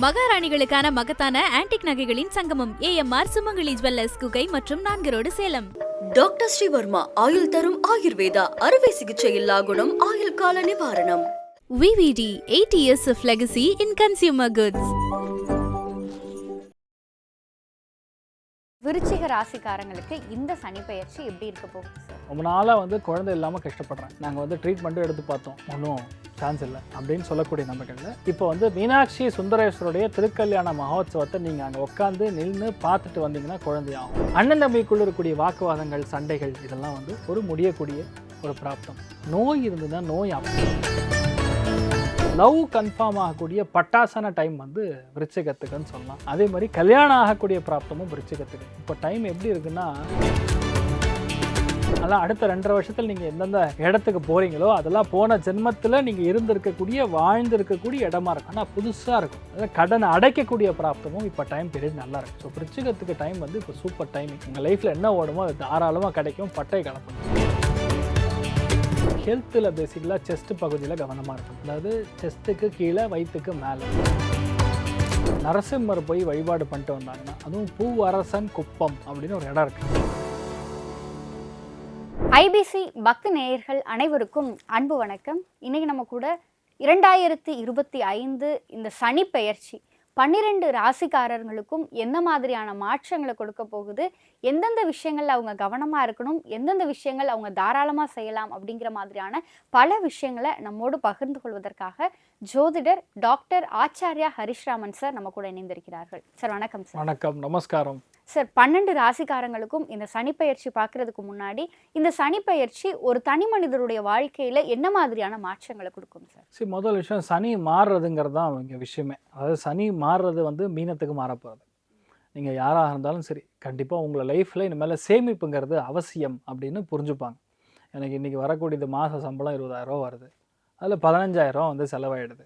மகாராணிகளுக்கான மகத்தான ஆன்டிக் நகைகளின் சங்கமம். ஏஎம்ஆர் சுமங்கலி ஜுவல்லர்ஸ் குகை மற்றும் நான்கு ரோடு சேலம். டாக்டர் ஸ்ரீவர்மா ஆயுள் தரும் ஆயுர்வேதா அறுவை சிகிச்சை இல்லா குணம் ஆயுள் கால நிவாரணம். VVD eight years of legacy in consumer goods விருச்சிக ராசிக்காரங்களுக்கு இந்த சனி பெயர்ச்சி எப்படி இருக்க போகுது சார் ரொம்ப நாளாக வந்து குழந்தை இல்லாமல் கஷ்டப்படுறேன். நாங்கள் வந்து ட்ரீட்மெண்ட்டும் எடுத்து பார்த்தோம். ஒன்றும் சான்ஸ் இல்லை அப்படின்னு சொல்லக்கூடிய நம்பிக்கையில் இப்போ வந்து மீனாட்சி சுந்தரேஸ்வருடைய திருக்கல்யாண மகோத்சவத்தை நீங்கள் அங்கே உட்காந்து நின்று பார்த்துட்டு வந்தீங்கன்னா குழந்தையாகும். அண்ணன் தம்பிக்குள்ள இருக்கக்கூடிய வாக்குவாதங்கள் சண்டைகள் இதெல்லாம் வந்து ஒரு முடியக்கூடிய ஒரு பிராப்தம். நோய் இருந்ததுன்னா நோய் ஆகும். லவ் கன்ஃபார்ம் ஆகக்கூடிய பட்டாசான டைம் வந்து விருச்சிகத்துக்குன்னு சொல்லலாம். அதே மாதிரி கல்யாணம் ஆகக்கூடிய பிராப்தமும் விருச்சிகத்துக்கு. இப்போ டைம் எப்படி இருக்குன்னா அதெல்லாம் அடுத்த ரெண்டரை வருஷத்தில் நீங்கள் எந்தெந்த இடத்துக்கு போகிறீங்களோ அதெல்லாம் போன ஜென்மத்தில் நீங்கள் இருந்திருக்கக்கூடிய வாழ்ந்திருக்கக்கூடிய இடமா இருக்கும். ஆனால் புதுசாக இருக்கும். அதாவது கடனை அடைக்கக்கூடிய பிராப்தமும் இப்போ டைம் பீரியட் நல்லா இருக்கும். ஸோ விருச்சிகத்துக்கு டைம் வந்து இப்போ சூப்பர் டைமிங் உங்கள் லைஃப்பில் என்ன ஓடுமோ அது தாராளமாக கிடைக்கும். பட்டை கலப்பணும் ஹெல்த்தில் பேசிக்கலாக செஸ்ட் பகுதியில் கவனமாக இருக்கும் அதாவது செஸ்ட்டுக்கு கீழே வயிற்றுக்கு மேலே. நரசிம்மர் போய் வழிபாடு பண்ணிட்டு வந்தாங்கன்னா அதுவும் பூவரசன் குப்பம் அப்படின்னு ஒரு இடம் இருக்குது ஐபிசி பக்தி நேயர்கள் அனைவருக்கும் அன்பு வணக்கம். இன்னைக்கு நம்ம கூட இரண்டாயிரத்தி இருபத்தி ஐந்து இந்த சனி பெயர்ச்சி பன்னிரெண்டு ராசிக்காரர்களுக்கும் எந்த மாதிரியான மாற்றங்களை கொடுக்க போகுது? எந்தெந்த விஷயங்கள் அவங்க கவனமாக இருக்கணும்? எந்தெந்த விஷயங்கள் அவங்க தாராளமாக செய்யலாம்? அப்படிங்கிற மாதிரியான பல விஷயங்களை நம்மோடு பகிர்ந்து கொள்வதற்காக ஜோதிடர் டாக்டர் ஆச்சாரியா ஹரிஷ்ராமன் சார் நம்ம கூட இணைந்திருக்கிறார்கள். சார் வணக்கம் சார். வணக்கம். நமஸ்காரம். சார் பன்னெண்டு ராசிக்காரங்களுக்கும் இந்த சனிப்பெயர்ச்சி பார்க்கறதுக்கு முன்னாடி இந்த சனிப்பெயர்ச்சி ஒரு தனி மனிதருடைய வாழ்க்கையில் என்ன மாதிரியான மாற்றங்களை கொடுக்கும் சார்? சரி முதல் விஷயம் சனி மாறுறதுங்கிறது தான் இங்கே விஷயமே. அதாவது சனி மாறுறது வந்து மீனத்துக்கு மாறப்போகிறது நீங்கள் யாராக இருந்தாலும் சரி கண்டிப்பாக உங்களை லைஃப்பில் இனிமேல் சேமிப்புங்கிறது அவசியம் அப்படின்னு புரிஞ்சுப்பாங்க. எனக்கு இன்றைக்கி வரக்கூடியது மாத சம்பளம் இருபதாயிரரூவா வருது. அதில் பதினஞ்சாயிரரூவா வந்து செலவாயிடுது.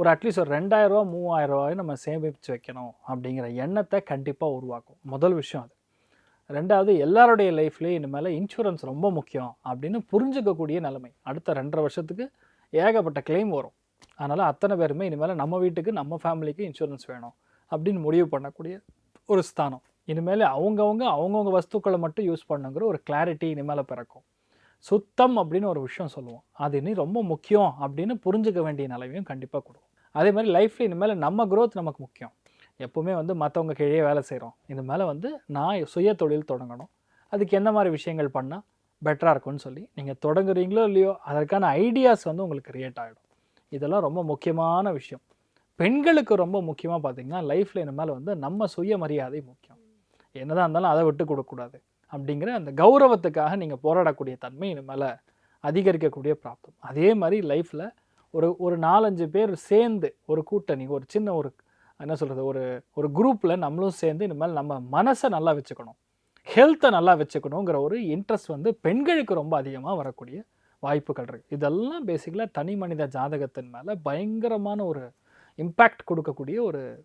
ஒரு அட்லீஸ்ட் ஒரு ரெண்டாயிரரூவா மூவாயிரம் ரூபாயும் நம்ம சேமித்து வைக்கணும் அப்படிங்கிற எண்ணத்தை கண்டிப்பாக உருவாக்கும். முதல் விஷயம் அது. ரெண்டாவது எல்லாருடைய லைஃப்லேயும் இனிமேல் இன்சூரன்ஸ் ரொம்ப முக்கியம் அப்படின்னு புரிஞ்சுக்கக்கூடிய நிலைமை. அடுத்த ரெண்டரை வருஷத்துக்கு ஏகப்பட்ட கிளைம் வரும். அதனால் அத்தனை பேருமே இனிமேல் நம்ம வீட்டுக்கு நம்ம ஃபேமிலிக்கு இன்சூரன்ஸ் வேணும் அப்படின்னு முடிவு பண்ணக்கூடிய ஒரு ஸ்தானம். இனிமேல் அவங்கவுங்க அவங்கவுங்க வஸ்துக்களை மட்டும் யூஸ் பண்ணுங்கிற ஒரு கிளாரிட்டி இனிமேல் பிறக்கும். சுத்தம் அப்படின்னு ஒரு விஷயம் சொல்லுவோம். அது இனி ரொம்ப முக்கியம் அப்படின்னு புரிஞ்சுக்க வேண்டிய நிலைமையும் கண்டிப்பாக கொடுக்கும். அதே மாதிரி லைஃப்பில் இனிமேல் நம்ம க்ரோத் நமக்கு முக்கியம். எப்போவுமே வந்து மற்றவங்க கீழே வேலை செய்கிறோம் இது மேலே வந்து நான் சுய தொழில் தொடங்கணும். அதுக்கு என்ன மாதிரி விஷயங்கள் பண்ணால் பெட்டராக இருக்கும்னு சொல்லி நீங்கள் தொடங்குறீங்களோ இல்லையோ அதற்கான ஐடியாஸ் வந்து உங்களுக்கு கிரியேட் ஆகிடும் இதெல்லாம் ரொம்ப முக்கியமான விஷயம். பெண்களுக்கு ரொம்ப முக்கியமாக பார்த்தீங்கன்னா லைஃப்பில் இனிமேல் வந்து நம்ம சுயமரியாதை முக்கியம். என்னதான் இருந்தாலும் அதை விட்டு கொடுக்கக்கூடாது அப்படிங்கிற அந்த கௌரவத்துக்காக நீங்கள் போராடக்கூடிய தன்மை இனிமேல் அதிகரிக்கக்கூடிய பிராப்தம். அதே மாதிரி லைஃப்பில் ஒரு ஒரு நாலஞ்சு பேர் சேர்ந்து ஒரு கூட்டணி ஒரு சின்ன ஒரு என்ன சொல்கிறது ஒரு ஒரு குரூப்பில் நம்மளும் சேர்ந்து இனிமேல் நம்ம மனசை நல்லா வச்சுக்கணும். ஹெல்த்தை நல்லா வச்சுக்கணுங்கிற ஒரு இன்ட்ரெஸ்ட் வந்து பெண்களுக்கு ரொம்ப அதிகமாக வரக்கூடிய வாய்ப்புகள் இருக்குது இதெல்லாம் பேசிக்கலாக தனி மனித ஜாதகத்தின் மேலே பயங்கரமான ஒரு இம்பேக்ட் கொடுக்கக்கூடிய ஒரு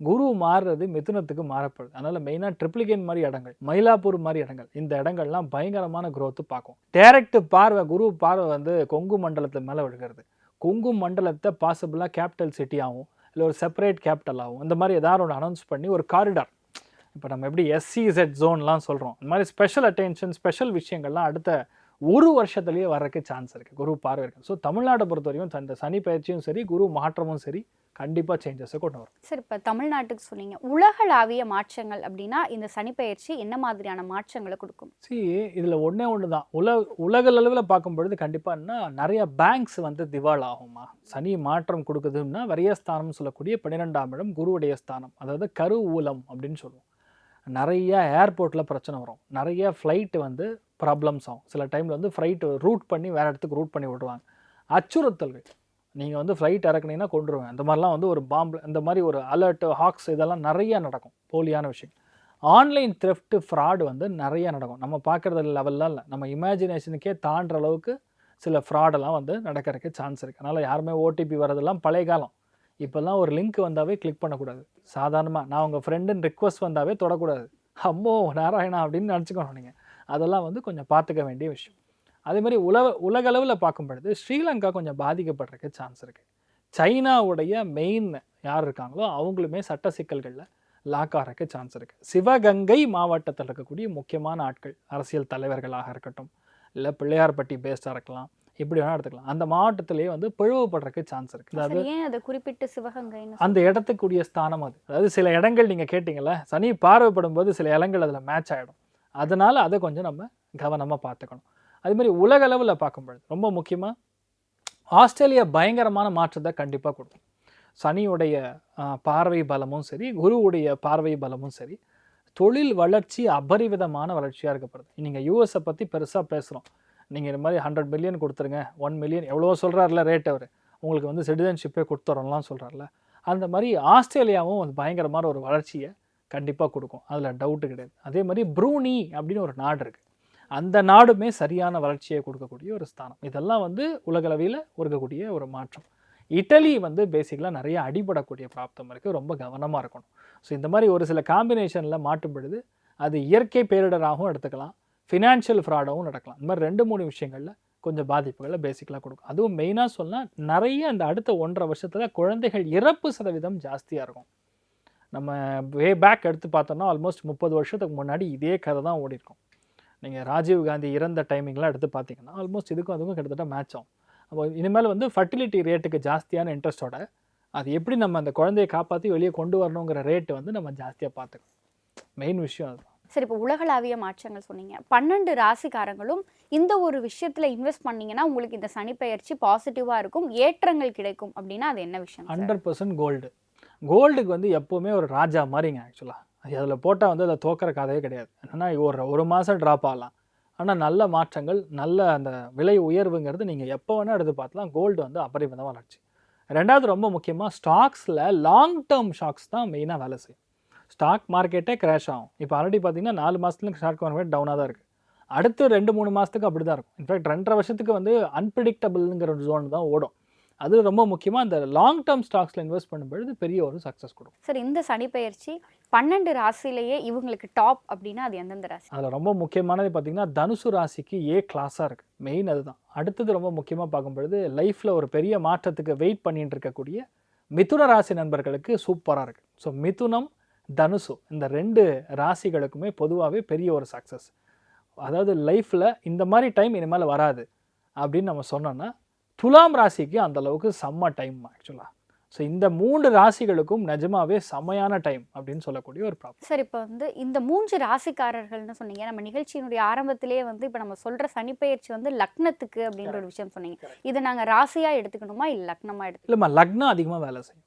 குரு மாறுறது மிதுனத்துக்கு மாறப்படுது. அதனால் மெயினாக ட்ரிப்ளிகேன் மாதிரி இடங்கள் மயிலாப்பூர் மாதிரி இடங்கள் இந்த இடங்கள்லாம் பயங்கரமான குரோத்து பார்க்கும். டேரக்ட் பார்வை குரு பார்வை வந்து கொங்கு மண்டலத்து மேலே விழுகிறது. கொங்கு மண்டலத்தை பாசிபிளாக கேபிட்டல் சிட்டியாகவும் இல்லை ஒரு செப்பரேட் கேபிட்டலாகவும் இந்த மாதிரி ஏதாவது ஒன்று அனௌன்ஸ் பண்ணி ஒரு காரிடார் இப்போ நம்ம எப்படி எஸ்சிசெட் ஜோன்லாம் சொல்கிறோம் இந்த மாதிரி ஸ்பெஷல் அட்டென்ஷன் ஸ்பெஷல் விஷயங்கள்லாம் அடுத்த ஒரு வருஷத்துலேயே வர்றதுக்கு சான்ஸ் இருக்குது குரு பார்வை இருக்குது ஸோ தமிழ்நாட்டை பொறுத்த வரைக்கும் இந்த சனி பயிற்சியும் சரி குரு மாற்றமும் சரி கண்டிப்பாக சேஞ்சஸை கொண்டு வரும். சார் இப்போ தமிழ்நாட்டுக்கு சொன்னீங்க. உலகளாவிய மாற்றங்கள் அப்படின்னா இந்த சனிப்பெயர்ச்சி என்ன மாதிரியான மாற்றங்களை கொடுக்கும்? சி இதில் ஒன்றே ஒன்று தான் உலக உலக அளவில் பார்க்கும் பொழுது கண்டிப்பாக என்ன நிறைய பேங்க்ஸ் வந்து திவால் ஆகுமா சனி மாற்றம் கொடுக்குதுன்னா வரியஸ்தானம்னு சொல்லக்கூடிய பன்னிரெண்டாம் இடம் குருவுடைய ஸ்தானம். அதாவது கரு ஊலம் அப்படின்னு சொல்லுவோம். நிறையா ஏர்போர்ட்டில் பிரச்சனை வரும். நிறைய ஃப்ளைட்டு வந்து ப்ராப்ளம்ஸ் ஆகும். சில டைமில் வந்து ஃப்ளைட்டு ரூட் பண்ணி வேறு இடத்துக்கு ரூட் பண்ணி விடுவாங்க. அச்சுறுத்தல்கள். நீங்கள் வந்து ஃப்ளைட் இறக்குனீங்கன்னா கொண்டுருவேன் இந்த மாதிரிலாம் வந்து ஒரு பாம்பு இந்த மாதிரி ஒரு அலர்ட்டு ஹாக்ஸ் இதெல்லாம் நிறையா நடக்கும். போலியான விஷயம் ஆன்லைன் த்ரெஃப்ட்டு ஃப்ராடு வந்து நிறையா நடக்கும். நம்ம பார்க்குறது லெவல்லாம் இல்லை. நம்ம இமேஜினேஷனுக்கே தாண்டுற அளவுக்கு சில ஃப்ராடெல்லாம் வந்து நடக்கிறதுக்கு சான்ஸ் இருக்குது அதனால் யாருமே ஓடிபி வரதெல்லாம் பழைய காலம். இப்போல்லாம் ஒரு லிங்க் வந்தாவே கிளிக் பண்ணக்கூடாது. சாதாரணமாக நான் உங்கள் ஃப்ரெண்டுன்னு ரிக்வஸ்ட் வந்தாவே தொடக்கூடாது. அம்மோ நாராயணா அப்படின்னு நினச்சிக்கணும் நீங்கள் அதெல்லாம் வந்து கொஞ்சம் பார்த்துக்க வேண்டிய விஷயம். அதே மாதிரி உலக உலகளவில் பார்க்கும் பொழுது ஸ்ரீலங்கா கொஞ்சம் பாதிக்கப்படுறதுக்கு சான்ஸ் இருக்குது சைனாவுடைய மெயின் யார் இருக்காங்களோ அவங்களுமே சட்ட சிக்கல்களில் லாக் ஆகிறக்கு சான்ஸ் இருக்குது சிவகங்கை மாவட்டத்தில் இருக்கக்கூடிய முக்கியமான ஆட்கள் அரசியல் தலைவர்களாக இருக்கட்டும் இல்லை பிள்ளையார்பட்டி பேஸ்டாக இருக்கலாம் இப்படி வேணால் எடுத்துக்கலாம். அந்த மாவட்டத்திலேயே வந்து பிளவுபடுறதுக்கு சான்ஸ் இருக்குது அதாவது அதை குறிப்பிட்டு சிவகங்கைன்னு அந்த இடத்துக்குரிய ஸ்தானம் அது. அதாவது சில இடங்கள் நீங்கள் கேட்டிங்கல்ல சனி பார்வைப்படும் போது சில இடங்கள் அதில் மேட்ச் ஆகிடும் அதனால் அதை கொஞ்சம் நம்ம கவனமாக பார்த்துக்கணும். அதே மாதிரி உலக அளவில் பார்க்கும்பொழுது ரொம்ப முக்கியமாக ஆஸ்திரேலியா பயங்கரமான மாற்றத்தை கண்டிப்பாக கொடுக்கும். சனியுடைய பார்வை பலமும் சரி குருவுடைய பார்வை பலமும் சரி தொழில் வளர்ச்சி அபரிவிதமான வளர்ச்சியாக இருக்கப்படுது. நீங்கள் யூஎஸை பற்றி பெருசாக பேசுகிறோம் நீங்கள் இந்த மாதிரி ஹண்ட்ரட் மில்லியன் கொடுத்துருங்க ஒன் மில்லியன் எவ்வளோ சொல்கிறாருல ரேட் அவர். உங்களுக்கு வந்து சிட்டிசன்ஷிப்பே கொடுத்துறோம்லாம் சொல்கிறார்ல அந்த மாதிரி ஆஸ்திரேலியாவும் வந்து பயங்கரமான ஒரு வளர்ச்சியை கண்டிப்பாக கொடுக்கும். அதில் டவுட்டு கிடையாது. அதே மாதிரி ப்ரூனி அப்படின்னு ஒரு நாடு இருக்குது அந்த நாடுமே சரியான வளர்ச்சியை கொடுக்கக்கூடிய ஒரு ஸ்தானம். இதெல்லாம் வந்து உலகளவில் இருக்கக்கூடிய ஒரு மாற்றம். இட்டலி வந்து பேசிக்கலாக நிறைய அடிபடக்கூடிய பிராப்தம் இருக்குது ரொம்ப கவனமாக இருக்கணும். ஸோ இந்த மாதிரி ஒரு சில காம்பினேஷனில் மாட்டும் பொழுது அது இயற்கை பேரிடராகவும் எடுத்துக்கலாம். ஃபினான்ஷியல் ஃப்ராடாகவும் நடக்கலாம். இந்த மாதிரி ரெண்டு மூணு விஷயங்களில் கொஞ்சம் பாதிப்புகளை பேசிக்கலாக கொடுக்கும். அதுவும் மெயினாக சொன்னால் நிறைய அந்த அடுத்த ஒன்றரை வருஷத்தில் குழந்தைகள் இறப்பு சதவீதம் ஜாஸ்தியாக இருக்கும். நம்ம வே பேக் எடுத்து பார்த்தோம்னா ஆல்மோஸ்ட் முப்பது வருஷத்துக்கு முன்னாடி இதே கதை தான் ஓடி இருக்கும். நீங்கள் ராஜீவ் காந்தி இறந்த டைமிங்லாம் எடுத்து பார்த்தீங்கன்னா ஆல்மோஸ்ட் இதுக்கும் அதுக்கும் கிட்டத்தட்ட மேட்ச் ஆகும். அப்போ இனிமேல் வந்து ஃபர்டிலிட்டி ரேட்டுக்கு ஜாஸ்தியான இன்ட்ரெஸ்ட்டோட அது எப்படி நம்ம அந்த குழந்தையை காப்பாற்றி வெளியே கொண்டு வரணுங்கிற ரேட்டு வந்து நம்ம ஜாஸ்தியாக பார்த்துக்கணும். மெயின் விஷயம் அதுதான். சரி இப்போ உலகளாவிய மாற்றங்கள் சொன்னீங்க. பன்னெண்டு ராசிக்காரங்களும் இந்த ஒரு விஷயத்தில் இன்வெஸ்ட் பண்ணீங்கன்னா உங்களுக்கு இந்த சனிப்பெயர்ச்சி பாசிட்டிவாக இருக்கும் ஏற்றங்கள் கிடைக்கும் அப்படின்னா அது என்ன விஷயம் ஹண்ட்ரட் பர்சன்ட் கோல்டு கோல்டுக்கு வந்து எப்போவுமே ஒரு ராஜா மாதிரிங்க ஆக்சுவலாக அது அதில் போட்டால் வந்து அதில் தோக்கிற கதையே கிடையாது. என்னன்னா ஒரு ஒரு மாதம் ட்ராப் ஆகலாம். ஆனால் நல்ல மாற்றங்கள் நல்ல அந்த விலை உயர்வுங்கிறது நீங்கள் எப்போ வேணால் எடுத்து பார்க்கலாம் கோல்டு வந்து அபரிமிதமாக வளர்ச்சி. ரெண்டாவது ரொம்ப முக்கியமாக ஸ்டாக்ஸில் லாங் டேர்ம் ஷாக்ஸ் தான் மெயினாக வேலை செய்யும். ஸ்டாக் மார்க்கெட்டே கிராஷ் ஆகும். இப்போ ஆல்ரெடி பார்த்தீங்கன்னா நாலு மாதத்துல ஸ்டாக் மார்க்கெட் டவுனாக தான் இருக்குது அடுத்து ரெண்டு மூணு மாதத்துக்கு அப்படி தான் இருக்கும் இன்ஃபேக்ட் ரெண்டரை வருஷத்துக்கு வந்து அன்பிரிடிக்டபிள்ங்கிற ஒரு ஜோன் தான் ஓடும். அது ரொம்ப முக்கியமாக அந்த லாங் டேர்ம் ஸ்டாக்ஸில் இன்வெஸ்ட் பண்ணும்பொழுது பெரிய ஒரு சக்ஸஸ் கொடுக்கும். சார் இந்த சனிப்பெயர்ச்சி பன்னெண்டு ராசியிலேயே இவங்களுக்கு டாப் அப்படின்னா அது எந்தெந்த ராசி? அதில் ரொம்ப முக்கியமானது பார்த்தீங்கன்னா தனுசு ராசிக்கு ஏ கிளாஸாக இருக்குது மெயின் அதுதான். அடுத்தது ரொம்ப முக்கியமாக பார்க்கும்பொழுது லைஃப்பில் ஒரு பெரிய மாற்றத்துக்கு வெயிட் பண்ணிட்டு இருக்கக்கூடிய மிதுன ராசி நண்பர்களுக்கு சூப்பராக இருக்குது ஸோ மிதுனம் தனுசு. இந்த ரெண்டு ராசிகளுக்குமே பொதுவாகவே பெரிய ஒரு சக்ஸஸ் அதாவது லைஃப்பில் இந்த மாதிரி டைம் இனிமேல் வராது அப்படின்னு நம்ம சொன்னோன்னா துலாம் ராசிக்கு அந்த அளவுக்கு செம்ம டைம் ஆக்சுவலாக ஸோ இந்த மூன்று ராசிகளுக்கும் நிஜமாவே செம்மையான டைம் அப்படின்னு சொல்லக்கூடிய ஒரு ப்ராப்ளம் சார் இப்போ வந்து இந்த மூன்று ராசிக்காரர்கள்னு சொன்னீங்க. நம்ம நிகழ்ச்சியினுடைய ஆரம்பத்திலேயே வந்து இப்போ நம்ம சொல்ற சனிப்பெயர்ச்சி வந்து லக்னத்துக்கு அப்படின்ற ஒரு விஷயம் சொன்னீங்க. இதை நாங்க ராசியா எடுத்துக்கணுமா இல்லை லக்னமா எடுத்து இல்லைம்மா லக்னம் அதிகமாக வேலை செய்யும்.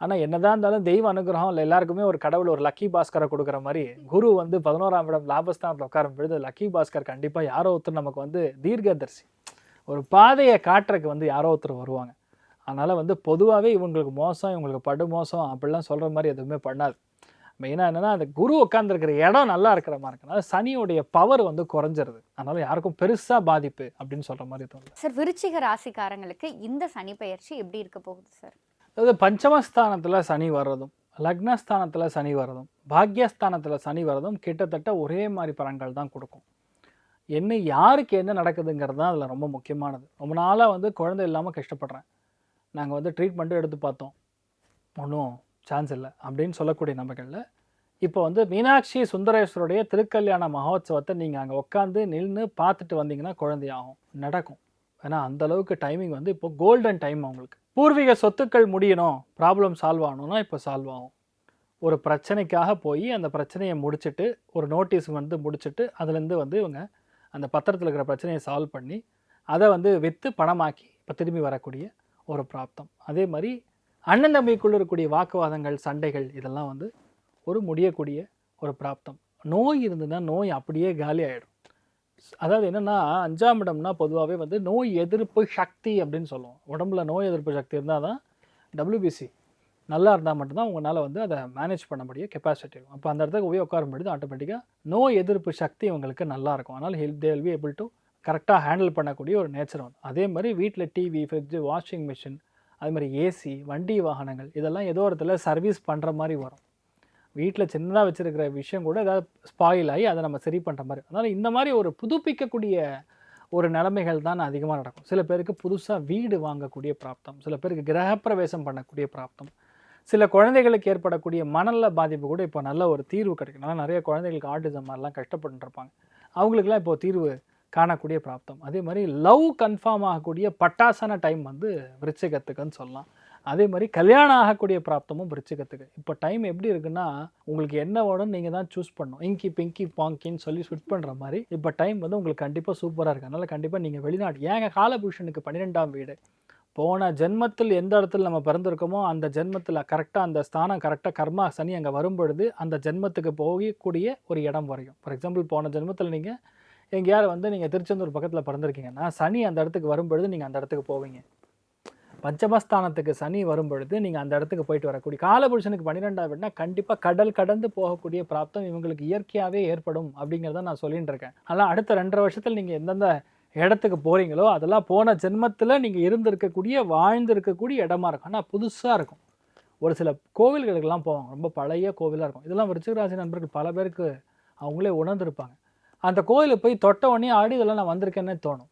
ஆனால் என்னதான் இருந்தாலும் தெய்வ அனுகிரகம் இல்லை. எல்லாருக்குமே ஒரு கடவுள் ஒரு லக்கி பாஸ்கரை கொடுக்குற மாதிரி குரு வந்து பதினோராம் இடம் லாபஸ்தானத்தில் உட்காரும் பொழுது லக்கி பாஸ்கர் கண்டிப்பாக யாரோ ஒருத்தர் நமக்கு வந்து தீர்க்கதரிசி. ஒரு பாதையை காட்டுறக்கு வந்து யாரோ ஒருத்தர் வருவாங்க. அதனால் வந்து பொதுவாகவே இவங்களுக்கு மோசம் இவங்களுக்கு படு மோசம் அப்படிலாம் சொல்கிற மாதிரி எதுவுமே பண்ணாது. மெயினாக என்னென்னா அந்த குரு உட்காந்துருக்கிற இடம் நல்லா இருக்கிற மாதிரி இருக்கனால சனியோடைய பவர் வந்து குறைஞ்சிருது. அதனால் யாருக்கும் பெருசாக பாதிப்பு அப்படின்னு சொல்கிற மாதிரி தோணுது. சார் விருச்சிக ராசிக்காரங்களுக்கு இந்த சனி பயிற்சி எப்படி இருக்க போகுது சார்? அதாவது பஞ்சமஸ்தானத்தில் சனி வர்றதும் லக்னஸ்தானத்தில் சனி வரதும் பாக்யஸ்தானத்தில் சனி வர்றதும் கிட்டத்தட்ட ஒரே மாதிரி பலன்கள் தான் கொடுக்கும். என்ன யாருக்கு என்ன நடக்குதுங்கிறது தான் அதில் ரொம்ப முக்கியமானது. ரொம்ப நாளாக வந்து குழந்தை இல்லாமல் கஷ்டப்படுறேன். நாங்கள் வந்து ட்ரீட்மெண்ட்டும் எடுத்து பார்த்தோம். ஒன்றும் சான்ஸ் இல்லை அப்படின்னு சொல்லக்கூடிய நபர்களில் இப்போ வந்து மீனாட்சி சுந்தரேஸ்வருடைய திருக்கல்யாண மகோத்சவத்தை நீங்கள் அங்கே உட்காந்து நின்று பார்த்துட்டு வந்தீங்கன்னா குழந்தையாகும் நடக்கும். ஏன்னா அந்தளவுக்கு டைமிங் வந்து இப்போ கோல்டன் டைம் அவங்களுக்கு. பூர்வீக சொத்துக்கள் முடியணும் ப்ராப்ளம் சால்வ் ஆகணும்னா இப்போ சால்வ் ஆகும். ஒரு பிரச்சனைக்காக போய் அந்த பிரச்சனையை முடிச்சுட்டு ஒரு நோட்டீஸ் வந்து முடிச்சுட்டு அதுலேருந்து வந்து இவங்க அந்த பத்திரத்தில் இருக்கிற பிரச்சனையை சால்வ் பண்ணி அதை வந்து விற்று பணமாக்கி இப்போ திரும்பி வரக்கூடிய ஒரு பிராப்தம். அதே மாதிரி அண்ணன் தம்பிக்குள்ளே இருக்கக்கூடிய வாக்குவாதங்கள் சண்டைகள் இதெல்லாம் வந்து ஒரு முடியக்கூடிய ஒரு பிராப்தம். நோய் இருந்ததுன்னா நோய் அப்படியே காலி ஆகிடும் அதாவது என்னென்னா அஞ்சாம் இடம்னா பொதுவாகவே வந்து நோய் எதிர்ப்பு சக்தி அப்படின்னு சொல்லுவோம். உடம்புல நோய் எதிர்ப்பு சக்தி இருந்தால் தான் டபிள்யூபிசி நல்லா இருந்தால் மட்டும்தான் உங்களால் வந்து அதை மேனேஜ் பண்ண முடியும் கெப்பாசிட்டி இருக்கும் அப்போ அந்த இடத்துக்கு போய் உட்கார முடியுது ஆட்டோமேட்டிக்காக நோய் எதிர்ப்பு சக்தி உங்களுக்கு நல்லாயிருக்கும் அதனால் health they will be able to கரெக்டாக ஹேண்டில் பண்ணக்கூடிய ஒரு நேச்சர் வந்து அதே. மாதிரி வீட்டில் டிவி ஃப்ரிட்ஜு வாஷிங் மிஷின் அது மாதிரி ஏசி வண்டி வாகனங்கள் இதெல்லாம் ஏதோ இடத்துல சர்வீஸ் பண்ணுற மாதிரி வரும். வீட்டில் சின்னதாக வச்சுருக்கிற விஷயம் கூட ஏதாவது ஸ்பாயில் ஆகி அதை நம்ம சரி பண்ணுற மாதிரி. அதனால் இந்த மாதிரி ஒரு புதுப்பிக்கக்கூடிய ஒரு நிலைமைகள் தான் அதிகமாக நடக்கும். சில பேருக்கு புதுசாக வீடு வாங்கக்கூடிய பிராப்தம் சில பேருக்கு கிரகப்பிரவேசம் பண்ணக்கூடிய பிராப்தம் சில குழந்தைகளுக்கு ஏற்படக்கூடிய மனநல பாதிப்பு கூட இப்போ நல்ல ஒரு தீர்வு கிடைக்கும். ஆனால் நிறைய குழந்தைகளுக்கு ஆர்டிசம் மாதிரிலாம் கஷ்டப்பட்டுருப்பாங்க. அவங்களுக்குலாம் இப்போ தீர்வு காணக்கூடிய பிராப்தம். அதே மாதிரி லவ் கன்ஃபார்ம் ஆகக்கூடிய பட்டாசான டைம் வந்து விருச்சிகத்துக்குன்னு சொல்லலாம். அதே மாதிரி கல்யாணம் ஆகக்கூடிய பிராப்தமும் விருச்சிகத்துக்கு. இப்போ டைம் எப்படி இருக்குன்னா உங்களுக்கு என்ன வேணும்னு நீங்கள் தான் சூஸ் பண்ணணும். இங்கி பிங்கி பாங்கின்னு சொல்லி ஸ்விட் பண்ணுற மாதிரி இப்போ டைம் வந்து உங்களுக்கு கண்டிப்பாக சூப்பராக இருக்குது அதனால் கண்டிப்பாக நீங்கள் வெளிநாடு ஏங்க காலபூஷனுக்கு பன்னிரெண்டாம் வீடு? போன ஜென்மத்தில் எந்த இடத்துல நம்ம பிறந்திருக்கோமோ அந்த ஜென்மத்தில் கரெக்டாக அந்த ஸ்தானம் கரெக்டாக கர்மா சனி அங்கே வரும்பொழுது அந்த ஜென்மத்துக்கு போகக்கூடிய ஒரு இடம் வரையும். ஃபார் எக்ஸாம்பிள் போன ஜென்மத்தில் நீங்கள் எங்கேயாவது வந்து நீங்கள் திருச்செந்தூர் பக்கத்தில் பிறந்திருக்கீங்கன்னா சனி அந்த இடத்துக்கு வரும்பொழுது நீங்கள் அந்த இடத்துக்கு போவீங்க. பஞ்சமஸ்தானத்துக்கு சனி வரும்பொழுது நீங்கள் அந்த இடத்துக்கு போயிட்டு வரக்கூடிய காலபுருஷனுக்கு பன்னிரெண்டாவது வீடுனா கண்டிப்பாக கடல் கடந்து போகக்கூடிய பிராப்தம் இவங்களுக்கு இயற்கையாகவே ஏற்படும் அப்படிங்கிறத நான் சொல்லிட்டு இருக்கேன். அதனால் அடுத்த ரெண்டரை வருஷத்தில் நீங்கள் எந்தெந்த இடத்துக்கு போகிறீங்களோ அதெல்லாம் போன ஜென்மத்தில் நீங்கள் இருந்திருக்கக்கூடிய வாழ்ந்திருக்கக்கூடிய இடமா இருக்கும். ஆனால் புதுசாக இருக்கும். ஒரு சில கோவில்களுக்கெல்லாம் போவாங்க. ரொம்ப பழைய கோவிலாக இருக்கும். இதெல்லாம் விருச்சிகராசி நண்பர்கள் பல பேருக்கு அவங்களே உணர்ந்திருப்பாங்க. அந்த கோயிலுக்கு போய் தொட்ட உடனே ஆடி இதெல்லாம் நான் வந்திருக்கேன்னே தோணும்.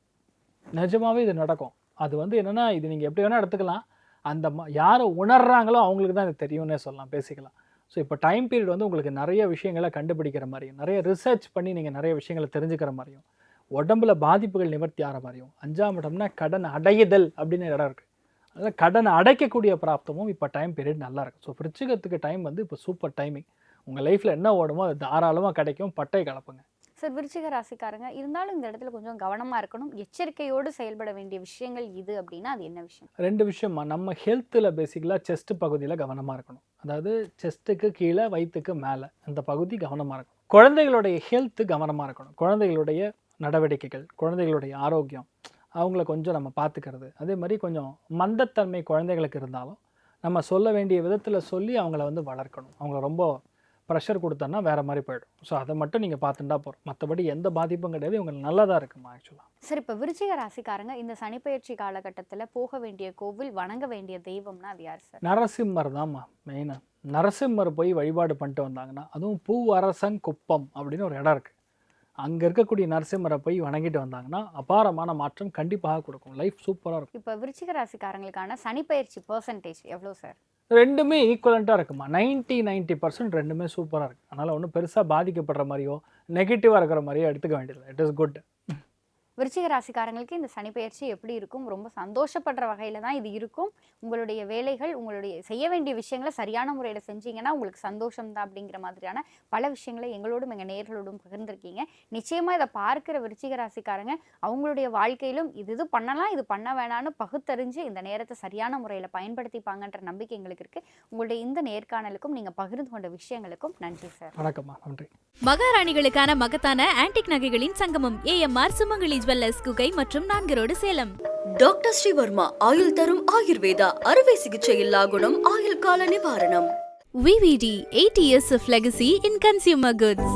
நிஜமாகவே இது நடக்கும். அது வந்து என்னென்னா இது நீங்கள் எப்படி வேணால் எடுத்துக்கலாம். அந்த ம யாரை உணர்றாங்களோ அவங்களுக்கு தான் இது தெரியும்னே சொல்லலாம் பேசிக்கலாம். ஸோ இப்போ டைம் பீரியட் வந்து உங்களுக்கு நிறைய விஷயங்களை கண்டுபிடிக்கிற மாதிரியும் நிறைய ரிசர்ச் பண்ணி நீங்கள் நிறைய விஷயங்களை தெரிஞ்சுக்கிற மாதிரியும் உடம்புல பாதிப்புகள் நிவர்த்தி ஆகிற மாதிரியும் அஞ்சாம் இடம்னா கடன் அடையுதல் அப்படின்னு இடம் இருக்குது அதனால் கடன் அடைக்கக்கூடிய பிராப்தமும் இப்போ டைம் பீரியட் நல்லாயிருக்கும் ஸோ விருச்சிகத்துக்கு டைம் வந்து இப்போ சூப்பர் டைமிங் உங்கள் லைஃப்பில் என்ன ஓடுமோ அது தாராளமாக கிடைக்கும் பட்டை கலப்புங்க. சார் விருச்சிக ராசிக்காரங்க இருந்தாலும் இந்த இடத்துல கொஞ்சம் கவனமாக இருக்கணும். எச்சரிக்கையோடு செயல்பட வேண்டிய விஷயங்கள் இது அப்படின்னா அது என்ன விஷயம்? ரெண்டு விஷயமா நம்ம ஹெல்த்தில் பேசிக்கலாக செஸ்ட் பகுதியில் கவனமாக இருக்கணும். அதாவது செஸ்ட்டுக்கு கீழே வயிற்றுக்கு மேலே அந்த பகுதி கவனமாக இருக்கணும். குழந்தைகளுடைய ஹெல்த்து கவனமாக இருக்கணும். குழந்தைகளுடைய நடவடிக்கைகள் குழந்தைகளுடைய ஆரோக்கியம் அவங்கள கொஞ்சம் நம்ம பார்த்துக்கிறது. அதே மாதிரி கொஞ்சம் மந்தத்தன்மை குழந்தைகளுக்கு இருந்தாலும் நம்ம சொல்ல வேண்டிய விதத்தில் சொல்லி அவங்கள வந்து வளர்க்கணும். அவங்கள ரொம்ப ப்ரெஷர் கொடுத்தோன்னா வேறு மாதிரி போயிடும். ஸோ அதை மட்டும் நீங்கள் பார்த்துட்டா போகிறோம் மற்றபடி எந்த பாதிப்பும் கிடையாது. இவங்களுக்கு நல்லதாக இருக்குமா ஆக்சுவலாக சார் இப்போ விருச்சிக ராசிக்காரங்க இந்த சனிப்பெயர்ச்சி காலகட்டத்தில் போக வேண்டிய கோவில் வணங்க வேண்டிய தெய்வம்னா அது யார் சார் நரசிம்மர் தான்மா மெயினாக நரசிம்மர் போய் வழிபாடு பண்ணிட்டு வந்தாங்கன்னா அதுவும் பூவரசன் குப்பம் அப்படின்னு ஒரு இடம் இருக்குது அங்கே இருக்கக்கூடிய நரசிம்மரை போய் வணங்கிட்டு வந்தாங்கன்னா அபாரமான மாற்றம் கண்டிப்பாக கொடுக்கும். லைஃப் சூப்பராக இருக்கும். இப்போ விருச்சிக ராசிக்காரங்களுக்கான சனிப்பெயர்ச்சி பர்சன்டேஜ் எவ்வளோ சார் ரெண்டுமே ஈக்குவலண்ட்டாக இருக்குமா? 90 90% பர்சன்ட் ரெண்டுமே சூப்பராக இருக்குது அதனால் ஒன்றும் பெருசாக பாதிக்கப்படுற மாதிரியோ நெகட்டிவாக இருக்கிற மாதிரியோ எடுத்துக்க வேண்டியதில்லை. இட் இஸ் குட் விருச்சிக ராசிக்காரங்களுக்கு இந்த சனிப்பெயர்ச்சி எப்படி இருக்கும்? ரொம்ப சந்தோஷப்படுற வகையில் தான் இது இருக்கும். உங்களுடைய வேலைகள் உங்களுடைய செய்ய வேண்டிய விஷயங்களை சரியான முறையில் செஞ்சீங்கன்னா உங்களுக்கு சந்தோஷம் தான் அப்படிங்கிற மாதிரியான பல விஷயங்களை எங்களோடும் எங்கள் நேர்களோடும் பகிர்ந்திருக்கீங்க. நிச்சயமாக இதை பார்க்குற விருச்சிக ராசிக்காரங்க அவங்களுடைய வாழ்க்கையிலும் இது இது பண்ணலாம் இது பண்ண வேணாம்னு பகுத்தறிஞ்சு இந்த நேரத்தை சரியான முறையில் பயன்படுத்திப்பாங்கன்ற நம்பிக்கை எங்களுக்கு இருக்குது உங்களுடைய இந்த நேர்காணலுக்கும் நீங்கள் பகிர்ந்து கொண்ட விஷயங்களுக்கும் நன்றி சார். வணக்கம்மா நன்றி. மகாராணிகளுக்கான மகத்தான ஆன்டிக் நகைகளின் சங்கமம் ஏஎம்ஆர் சுமங்கலி ஜுவல்லர்ஸ் குகை மற்றும் நான்கரோடு சேலம் டாக்டர் ஸ்ரீவர்மா ஆயுள் தரும் ஆயுர்வேதா அறுவை சிகிச்சை இல்லா குணம் ஆயுள் கால நிவாரணம் VVD 8 years of legacy in consumer goods.